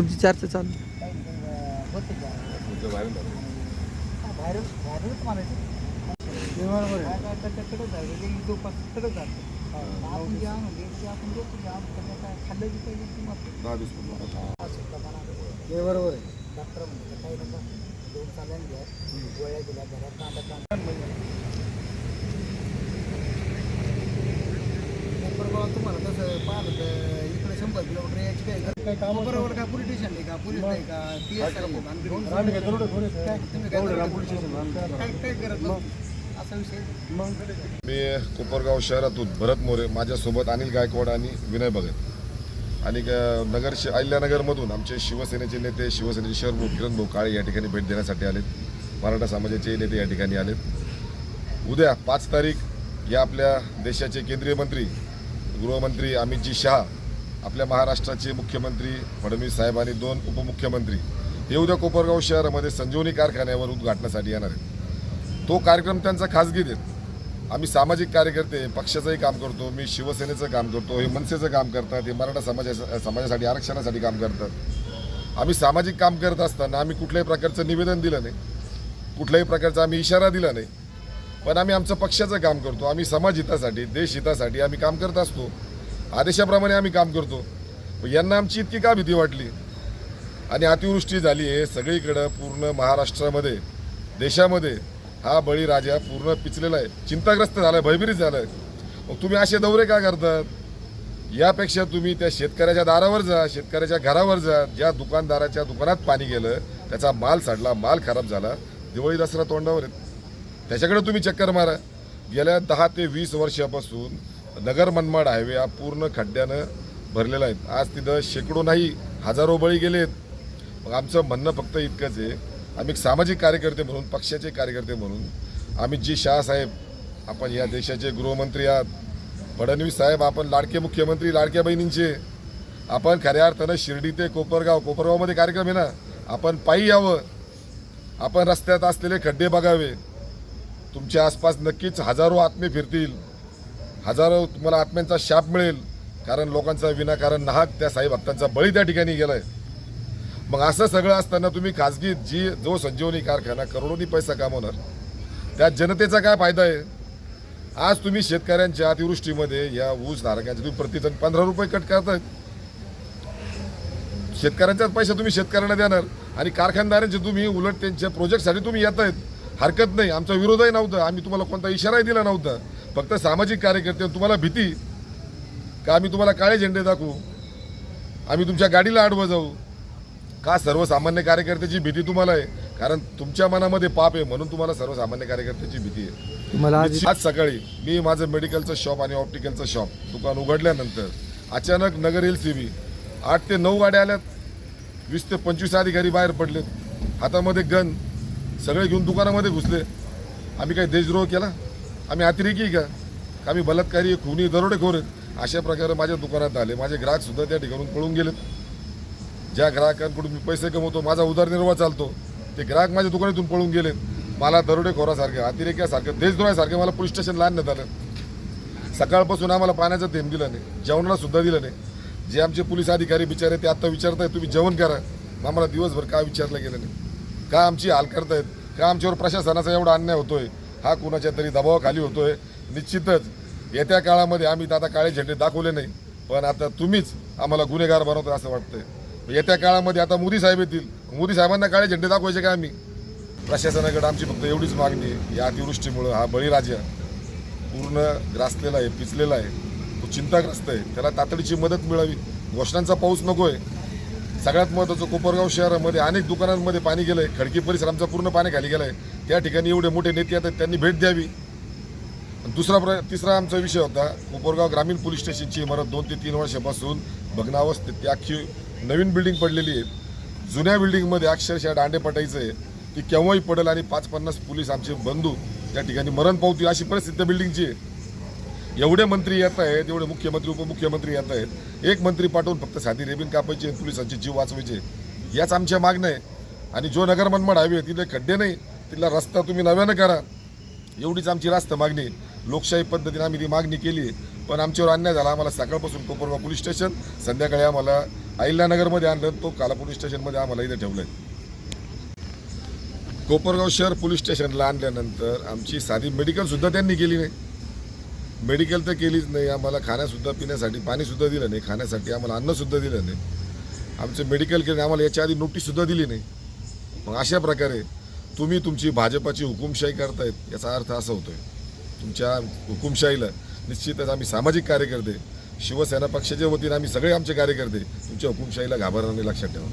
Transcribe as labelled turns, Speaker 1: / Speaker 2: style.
Speaker 1: तुमची चर्चा चालू.
Speaker 2: हे
Speaker 3: बरोबर
Speaker 2: डॉक्टर तुम्हाला पाहिलं तर शंभर किलोमीटर याची
Speaker 3: काम
Speaker 2: कोपरगावला काय पोलीस स्टेशन नाही का? पोलीस नाही का? पी एस आय काय तुम्ही काय
Speaker 3: तेवढे
Speaker 2: करता?
Speaker 3: राम पोलीस स्टेशन राम
Speaker 2: काय काय करत मग? असा विषय?
Speaker 3: मग?
Speaker 4: मी कोपरगाव शहरातून भरत मोरे माझ्यासोबत अनिल गायकवाड आणि विनय भगत आणि नगर शि- अहिल्यानगरमधून आमचे शिवसेनेचे नेते शिवसेनेचे शहर किरण भाऊ काळे या ठिकाणी भेट देण्यासाठी आलेत. मराठा समाजाचे नेते या ठिकाणी आलेत. उद्या पाच तारीख या आपल्या देशाचे केंद्रीय मंत्री गृहमंत्री अमितजी शहा आपल्या महाराष्ट्राचे मुख्यमंत्री फडणवीस साहेब आणि दोन उपमुख्यमंत्री हे उद्या कोपरगाव शहरामध्ये संजीवनी कारखान्यावर उद्घाटनासाठी येणार आहेत. तो कार्यक्रम त्यांचा खासगी देत. आम्ही सामाजिक कार्यकर्ते पक्षाचंही काम करतो मी शिवसेनेचं काम करतो हे मनसेचं काम करतात हे मराठा समाजा समाजासाठी आरक्षणासाठी काम करतात. आम्ही सामाजिक काम करत असताना आम्ही कुठल्याही प्रकारचं निवेदन दिलं नाही. कुठल्याही प्रकारचा आम्ही इशारा दिला नाही. पण आम्ही आमचं पक्षाचं काम करतो. आम्ही समाज हितासाठी आम्ही काम करत असतो. आदेशाप्रमाणे आम्ही काम करतो. यांना आमची इतकी का भीती वाटली? आणि अतिवृष्टी झाली आहे सगळीकडं पूर्ण महाराष्ट्रामध्ये. देशामध्ये हा बळीराजा पूर्ण पिचलेला आहे. चिंताग्रस्त झाला आहे भयभीत झाला आहे मग तुम्ही असे दौरे का करतात यापेक्षा तुम्ही त्या शेतकऱ्याच्या दारावर जा शेतकऱ्याच्या घरावर जा. ज्या दुकानदाराच्या दुकानात पाणी गेलं त्याचा माल सडला माल खराब झाला दिवाळी दसरा तोंडावर आहेत त्याच्याकडे तुम्ही चक्कर मारा. गेल्या दहा ते वीस वर्षापासून नगर मनमाड हायवे हा पूर्ण खड्ड्यानं भरलेला आहे. आज तिथं शेकडो नाही हजारो बळी गेलेत. मग आमचं म्हणणं फक्त इतकंच आहे आम्ही सामाजिक कार्यकर्ते म्हणून पक्षाचे कार्यकर्ते म्हणून आम्ही जी साहेब आपण या देशाचे गृहमंत्री आहात फडणवीस साहेब आपण लाडके मुख्यमंत्री लाडक्या बहिणींचे आपण खऱ्या अर्थानं शिर्डी ते कोपरगाव कोपरगावमध्ये कार्यक्रम आहे ना आपण पायी यावं. आपण रस्त्यात असलेले खड्डे बघावे. तुमच्या आसपास नक्कीच हजारो आत्मे फिरतील. हजारो तुम्हाला आत्म्यांचा शाप मिळेल. कारण लोकांचा विनाकारण नाहक त्या साई भक्तांचा बळी त्या ठिकाणी गेलाय. मग असं सगळं असताना तुम्ही खाजगी जी जो संजीवनी कारखाना करोडोनी पैसा कमावणार त्या जनतेचा काय फायदा आहे? आज तुम्ही शेतकऱ्यांच्या अतिवृष्टीमध्ये या ऊस धारकांचे तुम्ही प्रतिजण पंधरा रुपये कट करतायत शेतकऱ्यांच्याच पैसा तुम्ही शेतकऱ्यांना देणार आणि कारखानदारांचे तुम्ही उलट त्यांच्या प्रोजेक्टसाठी तुम्ही येत आहेत हरकत नाही. आमचा विरोधही नव्हता. आम्ही तुम्हाला कोणता इशाराही दिला नव्हता. फक्त सामाजिक कार्यकर्ते तुम्हाला भीती का आम्ही तुम्हाला काळे झेंडे दाखवू? आम्ही तुमच्या गाडीला आडवं जाऊ. का सर्वसामान्य कार्यकर्त्याची भीती तुम्हाला आहे? कारण तुमच्या मनामध्ये पाप आहे म्हणून तुम्हाला सर्वसामान्य कार्यकर्त्याची भीती आहे.
Speaker 1: आज
Speaker 4: आज सकाळी मी माझं मेडिकलचं शॉप आणि ऑप्टिकलचं शॉप दुकान उघडल्यानंतर अचानक नगर एल सी बी आठ ते नऊ गाड्या आल्यात. वीस ते पंचवीस अधिकारी बाहेर पडलेत. हातामध्ये गन सगळे घेऊन दुकानामध्ये घुसले. आम्ही काही देशद्रोह केला? आम्ही अतिरेकी का? आम्ही बलात्कारी खुनी दरोडेखोर आहेत. अशा प्रकारे माझ्या दुकानात आले. माझे ग्राहकसुद्धा त्या ठिकाणून पळून गेलेत. ज्या ग्राहकांकडून मी पैसे कमवतो माझा उदरनिर्वाह चालतो ते ग्राहक माझ्या दुकानातून पळून गेलेत. मला दरोडेखोरासारखे अतिरेक्यासारखं देशद्रोहासारखं मला पोलीस स्टेशनला आणण्यात आलं. सकाळपासून आम्हाला पाण्याचं थेंब दिलं नाही जेवणाला सुद्धा दिलं नाही. जे आमचे पोलीस अधिकारी बिचारे ते आत्ता विचारताय तुम्ही जेवण करा. आम्हाला दिवसभर का विचारलं गेलं नाही? का आमची हाल करतायत? का आमच्यावर प्रशासनाचा एवढा अन्याय होतोय? हा कुणाच्या तरी दबावाखाली होतोय. निश्चितच येत्या काळामध्ये आम्ही तर आता काळे झेंडे दाखवले नाही पण आता तुम्हीच आम्हाला गुन्हेगार बनवतो असं वाटतंय. येत्या काळामध्ये आता मोदी साहेब येतील. मोदी साहेबांना काळे झेंडे दाखवायचे का आम्ही? प्रशासनाकडे आमची फक्त एवढीच मागणी आहे. या अतिवृष्टीमुळं हा बळीराजा पूर्ण ग्रासलेला आहे पिचलेला आहे. तो चिंताग्रस्त आहे. त्याला तातडीची मदत मिळावी. घोषणांचा पाऊस नको आहे सगळ्यात महत्त्वाचं कोपरगाव शहरामध्ये अनेक दुकानांमध्ये पाणी गेलंय. खडकी परिसर आमचा पूर्ण पाणी खाली आहे त्या ठिकाणी एवढे मोठे नेते आहेत त्यांनी भेट द्यावी. आणि दुसरा प्र तिसरा आमचा विषय होता कोपरगाव ग्रामीण पोलीस स्टेशनची इमारत दोन ते तीन वर्षापासून भग्नावस्थेत ती अख्खी नवीन बिल्डिंग पडलेली आहे. जुन्या बिल्डिंगमध्ये अक्षरशः दांडे पटायचं. आहे ती केव्हाही पडेल आणि पाच पन्नास पोलीस आमचे बंधू त्या ठिकाणी मरण पावतील अशी परिस्थिती त्या बिल्डिंगची आहे. एवढे मंत्री येत आहेत एवढे मुख्यमंत्री उपमुख्यमंत्री येत आहेत. एक मंत्री पाठवून फक्त साधी रेबीन कापायची आणि पोलिसांचे जीव वाचवायचे. याच आमच्या मागण्या आहे आणि जो नगर मनमाड हायवे तिथे खड्डे नाही तिथला रस्ता तुम्ही नव्यानं करा. एवढीच आमची रास्त मागणी लोकशाही पद्धतीने आम्ही ती मागणी केली पण आमच्यावर अन्याय झाला आम्हाला सकाळपासून कोपरगाव पोलीस स्टेशन संध्याकाळी आम्हाला अहिल्यानगरमध्ये आणलं तो काला पोलीस स्टेशनमध्ये आम्हाला इथे ठेवलं आहे कोपरगाव शहर पोलीस स्टेशनला आणल्यानंतर आमची साधी मेडिकलसुद्धा त्यांनी केली नाही. मेडिकल तर केलीच नाही. आम्हाला खाण्यासुद्धा पिण्यासाठी पाणीसुद्धा दिलं नाही. खाण्यासाठी आम्हाला अन्नसुद्धा दिलं नाही. आमचं मेडिकल केलं आम्हाला याच्या आधी नोटीससुद्धा दिली नाही. मग अशा प्रकारे तुम्ही तुमची भाजपाची हुकुमशाही करतायत याचा अर्थ असा होतो आहे तुमच्या हुकुमशाहीला निश्चितच आम्ही सामाजिक कार्यकर्ते शिवसेना पक्षाच्या वतीने आम्ही सगळे आमचे कार्यकर्ते तुमच्या हुकुमशाहीला घाबरणार नाही लक्षात ठेवा